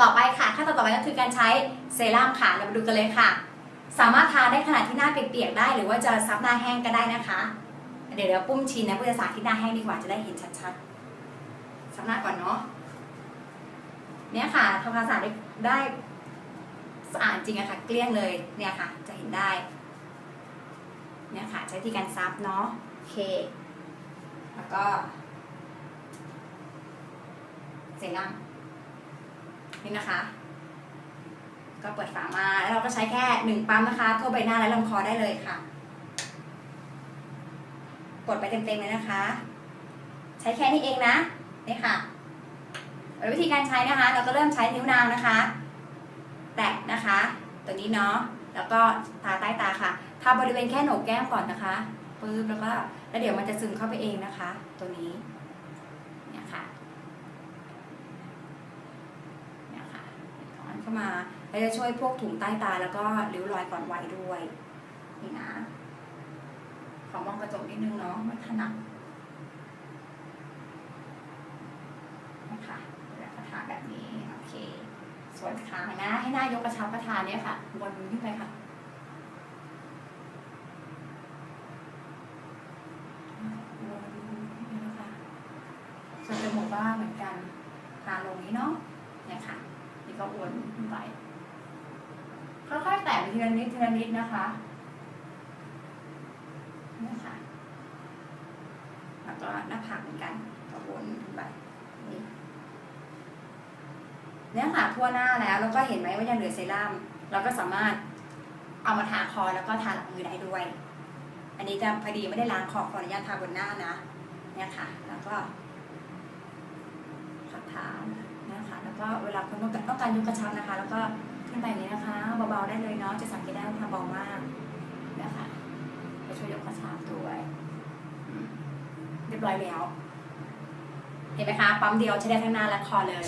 ต่อไปค่ะขั้นตอนต่อไปก็คือการใช้เซรั่มค่ะเรามาดูกันเลยค่ะ สามารถทาได้ขนาดที่หน้าเปียกๆได้ หรือว่าจะซับหน้าแห้งก็ได้นะคะ เดี๋ยวเดี๋ยวปุ้มชินนะพุทธศาสตร์ที่หน้าแห้งดีกว่าจะได้เห็นชัดๆซับหน้าก่อนเนาะเนี่ยค่ะทำความสะอาดได้สะอาดจริงอะค่ะ เกลี้ยงเลยเนี่ยค่ะ จะเห็นได้ เนี่ยค่ะ ใช้วิธีการซับเนาะโอเค แล้วก็เซรั่ม นี่นะคะ ก็เปิดฝามาแล้วเราก็ใช้แค่หนึ่งปั๊มนะคะ ทั่วใบหน้าและลำคอได้เลยค่ะ กดไปเต็มๆเลยนะคะ ใช้แค่นี้เองนะนี่ค่ะวิธีการใช้นะคะ เราก็เริ่มใช้นิ้วนางนะคะ แตะนะคะ ตัวนี้เนาะแล้วก็ทาใต้ตาค่ะทาบริเวณแค่โหนกแก้มก่อนนะคะปึ๊บแล้วก็แล้วเดี๋ยวมันจะซึมเข้าไปเองนะคะ ตัวนี้เนี่ยค่ะเนี่ยค่ะถอน เข้ามาแล้วจะช่วยพวกถุงใต้ตาแล้วก็ริ้วรอยก่อนวัยด้วยนี่นะขอมองกระจกนิดนึงเนาะไม่ถนัดนะคะแล้วก็ทาแบบนี้โอเค ส่วนขานะ ให้หน้ายกกระชับกระทาเนี่ยค่ะวนขึ้นไปค่ะวนนี่นะคะส่วนจมูกบ้างเหมือนกันทาลงนี้เนาะเนี่ยค่ะ นี่ก็วนขึ้นไปค่อยๆแตะไปทีละนิดทีละนิดนะคะเนี่ยค่ะแล้วก็หน้าผากเหมือนกันก็วนขึ้นไปนี่เนี่ยค่ะทั่วหน้าแล้วแล้วก็เห็นไหมว่ายังเหลือเซรั่มเราก็สามารถเอามาทาคอแล้วก็ทาหลังมือได้ด้วย อันนี้จะพอดีไม่ได้ล้างคอขออนุญาตทาบนหน้านะเนี่ยค่ะ แล้วก็ขัดทาเนี่ยค่ะ แล้ว ก็เวลาคุณต้องการต้องการยกกระชับนะคะ แล้วก็ขึ้นไปอย่างนี้นะคะเบาๆได้เลยเนาะจะสังเกตได้ว่าทาเบามากนี่ค่ะก็ช่วยยกกระชับด้วยเรียบร้อยแล้ว เห็นไหมคะปั๊มเดียวใช้ได้ทั้งหน้าและคอเลย